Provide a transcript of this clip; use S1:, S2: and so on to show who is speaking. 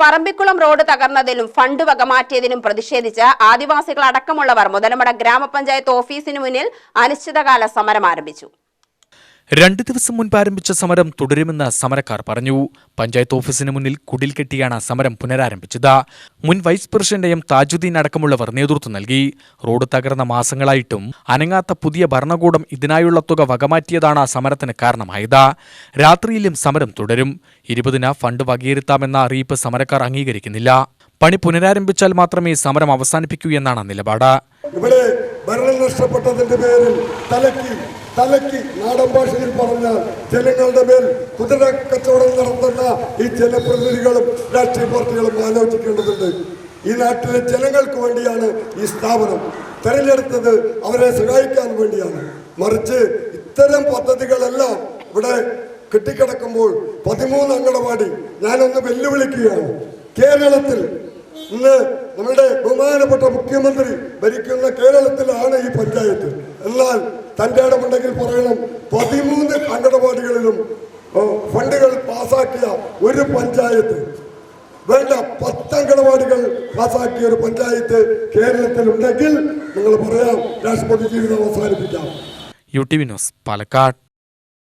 S1: Parambikulam road തകർന്നതിലും fund വകമാറ്റിയതിനും പ്രതിഷേധിച്ച് ആദിവാസികൾ അടക്കമുള്ളവർ മുതലമട ഗ്രാമപഞ്ചായത്ത് ഓഫീസിനു മുന്നിൽ അനിശ്ചിതകാല സമരം ആരംഭിച്ചു.
S2: രണ്ട് ദിവസം മുൻപ് ആരംഭിച്ച സമരം തുടരുമെന്ന് സമരക്കാർ പറഞ്ഞു. പഞ്ചായത്ത് ഓഫീസിന് മുന്നിൽ കുടിൽ കെട്ടിയാണ് സമരം പുനരാരംഭിച്ചത്. മുൻ വൈസ് പ്രസിഡന്റ് എം താജുദ്ദീൻ അടക്കമുള്ളവർ നേതൃത്വം നൽകി. റോഡ് തകർന്ന മാസങ്ങളായിട്ടും അനങ്ങാത്ത പുതിയ ഭരണകൂടം ഇതിനായുള്ള തുക വകമാറ്റിയതാണ് സമരത്തിന് കാരണമായത്. രാത്രിയിലും സമരം തുടരും. ഇരുപതിന് ഫണ്ട് വകയിരുത്താമെന്ന അറിയിപ്പ് സമരക്കാർ അംഗീകരിക്കുന്നില്ല. പണി പുനരാരംഭിച്ചാൽ മാത്രമേ സമരം അവസാനിപ്പിക്കൂ എന്നാണ് നിലപാട്.
S3: ഇവിടെ ഭരണം നഷ്ടപ്പെട്ടതിന്റെ പേരിൽ തലക്കി തലക്കി നാടൻ ഭാഷയിൽ പറഞ്ഞാൽ ജനങ്ങളുടെ മേൽ കുതിര കച്ചവടം നടത്തുന്ന ഈ ജനപ്രതിനിധികളും രാഷ്ട്രീയ പാർട്ടികളും ആലോചിക്കേണ്ടതുണ്ട്. ഈ നാട്ടിലെ ജനങ്ങൾക്ക് വേണ്ടിയാണ് ഈ സ്ഥാപനം. തെരഞ്ഞെടുത്തത് അവരെ സഹായിക്കാൻ വേണ്ടിയാണ്. മറിച്ച് ഇത്തരം പദ്ധതികളെല്ലാം ഇവിടെ കെട്ടിക്കിടക്കുമ്പോൾ പതിമൂന്ന് അങ്കണവാടി ഞാനൊന്ന് വെല്ലുവിളിക്കുകയാണ്. കേരളത്തിൽ ഇന്ന് നമ്മുടെ ബഹുമാനപ്പെട്ട മുഖ്യമന്ത്രി ഭരിക്കുന്ന കേരളത്തിലാണ് ഈ പഞ്ചായത്ത്. എന്നാൽ തന്റെ ഇടമുണ്ടെങ്കിൽ പറയണം പതിമൂന്ന് അംഗനവാടികളിലും ഫണ്ടുകൾ പാസാക്കിയ ഒരു പഞ്ചായത്ത്. വേണ്ട പത്ത് അങ്കണവാടികൾ പാസാക്കിയ ഒരു പഞ്ചായത്ത് കേരളത്തിൽ ഉണ്ടെങ്കിൽ നിങ്ങൾ പറയാം രാഷ്ട്രപതി ജീവിതം അവസാനിപ്പിക്കാം.
S2: U T V news Palakkad.